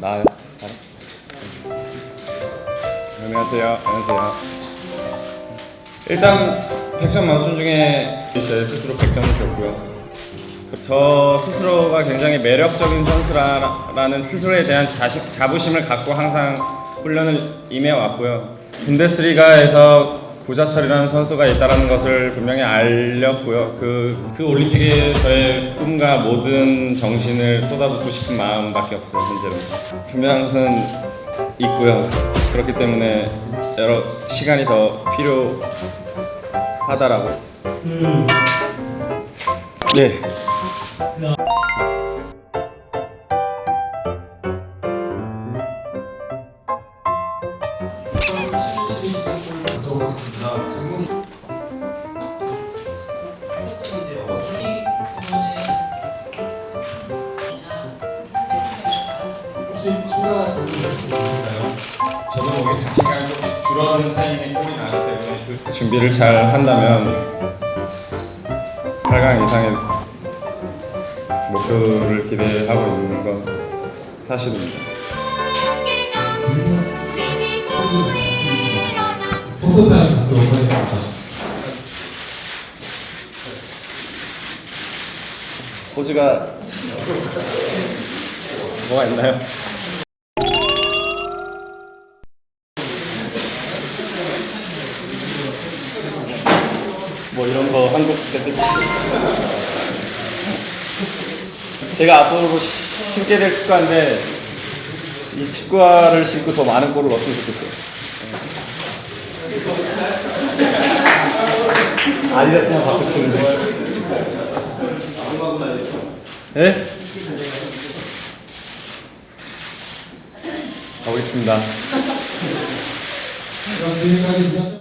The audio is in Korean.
나요. 안녕하세요. 안녕하세요. 일단 100점 만점 중에 제 스스로 100점을 줬고요. 저 스스로가 굉장히 매력적인 선수라는 스스로에 대한 자식, 자부심을 갖고 항상 훈련을 임해왔고요. 분데스리가에서 구자철이라는 선수가 있다는 것을 분명히 알렸고요. 그, 그 올림픽에 저의 꿈과 모든 정신을 쏟아붓고 싶은 마음밖에 없어요, 현재로. 분명한 것은 있고요. 그렇기 때문에 여러 시간이 더 필요하다라고. 네. 혹시 추가 질문 있으신가요? 저도 모르게 자신감이 좀 줄어드는 타이밍에 골이 나기 때문에 그 준비를 잘 한다면 8강 이상의 목표를 기대하고 있는 건 사실입니다. 포토타임 갖도록 하겠습니다. 포즈가 뭐가 있나요? 뭐 이런 거 한국 애들 제가 앞으로 시- 신게 될 축구화인데 이 축구화를 신고 더 많은 골을 넣었으면 좋겠어요. 아디다스만 박수 치는데. 네? 가보겠습니다. 그럼 지금까지